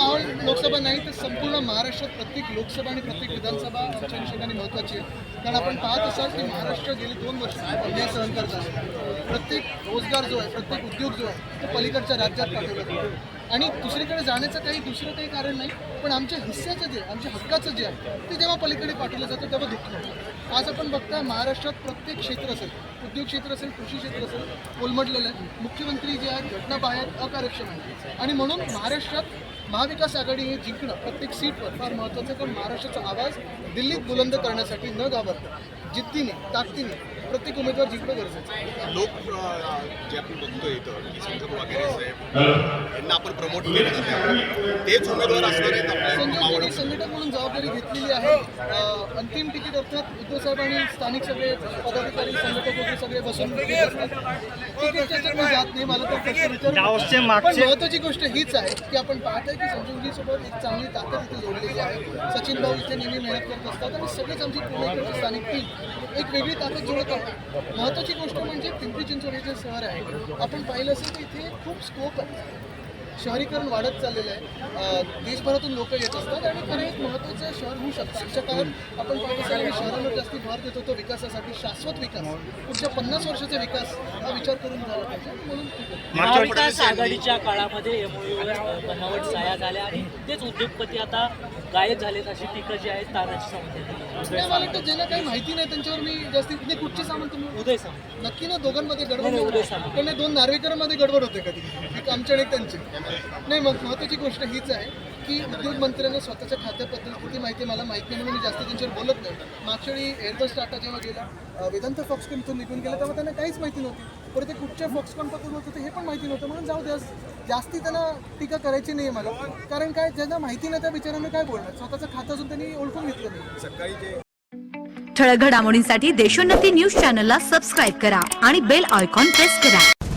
माहोल लोकसभा नाही तर संपूर्ण महाराष्ट्रात प्रत्येक लोकसभा आणि प्रत्येक विधानसभा आमच्या हिशोबाने महत्त्वाची आहे कारण आपण पाहत असाल की महाराष्ट्र गेली दोन वर्ष अन्याय सहन करत प्रत्येक रोजगार जो आहे प्रत्येक उद्योग जो आहे तो पलीकडच्या राज्यात पाठवला जातो. आणि दुसरीकडे जाण्याचं काही दुसरं काही कारण नाही पण आमच्या हिस्स्याचं जे आमच्या हक्काचं जे आहे ते जेव्हा पलीकडे पाठवलं जातं तेव्हा दुःख होतं. आज आपण बघता महाराष्ट्रात प्रत्येक क्षेत्र असेल उद्योग क्षेत्र असेल कृषी क्षेत्र असेल कोलमडलेलं आहे. मुख्यमंत्री जे आहेत घटनाबाहेर अकार्यक्षम आहे आणि म्हणून महाराष्ट्रात महाविकास आघाडी हे जिंकणं प्रत्येक सीटवर फार महत्त्वाचं आहे कारण महाराष्ट्राचा आवाज दिल्लीत बुलंद करण्यासाठी न घाबरता जिद्दीने ताकदीने प्रत्येक उमेदवार जिंकणं गरजेचं आहे. लोक जे आपण बघतोय इथं की संजय वगैरे साहेब यांना आपण प्रमोट केलं तेच उमेदवार असणार आहेत संघटक म्हणून जबाबदारी घेतलेली आहे. अंतिम तिकीट अर्थात उद्धव साहेब आणि स्थानिक सगळे पदाधिकारी संघटक वगैरे सगळे बसून जात नाही मला तर महत्वाची गोष्ट हीच आहे की आपण पाहतोय की संजय सोबत एक चांगली ताकद इथे जोडलेली आहे. सचिन भाऊ इथे नेहमी मेहनत करत असतात आणि सगळेच आमची पुणेकरची स्थानिक टीम एक वेगळी ताकद जोडत आहे महत्वाची गोष्ट म्हणजे पिंपरी चिंचवड हे जे शहर आहे आपण पाहिलं असेल की इथे खूप स्कोप आहे. शहरीकरण वाढत चाललेलं आहे. देशभरातून लोक येत असतात आणि खरं एक महत्त्वाचं शहर होऊ शकतं. आजच्या काळात आपण पाहत शहरांवर जास्ती भर देत होतो विकासासाठी शाश्वत विकास. पुढच्या पन्नास वर्षाचा विकास हा विचार करून झाला पाहिजे. म्हणून. महाविकास आघाडीच्या काळामध्ये एमओयूवर बनावट साया झाल्या आणि तेच उद्योगपती आता गायब झालेत अशी टीका जी आहे तानाजी सावंत यांनी नाही, मला वाटतं ज्यांना काही माहिती नाही त्यांच्यावर मी जास्ती नाही कुठचे सामान तुम्ही? उदय सामंत. नक्की ना दोघांमध्ये गडबड उदय. पण नाही, दोन नार्वेकरांमध्ये गडबड होते कधी. एक आमच्या आणि एक त्यांची. नाही मग महत्वाची गोष्ट हीच आहे की उद्योग मंत्र्यांना स्वतःच्या खात्याबद्दल किती माहिती मला माहिती नाही म्हणून मी जास्त त्यांच्यावर बोलत नाही. मागच्या वेळी एअरबस टाटा जेव्हा गेला वेदांत फॉक्सकॉन इथून निघून गेला तेव्हा त्यांना काहीच माहिती नव्हती. परत ते कुठच्या फॉक्सकॉन पद्धत होतं हे पण माहिती नव्हतं. म्हणून जाऊ द्या जास्ती त्यांना टीका करायची नाही मला. कारण काय ज्यांना माहिती नाही त्या विचारांना काय बोलणार? स्वतःचं खातं अजून त्यांनी ओळखून घेतलं नाही. सकाळी जे ठळक घडामोडींसाठी देशोन्नती न्यूज चॅनलला सबस्क्राईब करा आणि बेल आयकॉन प्रेस करा.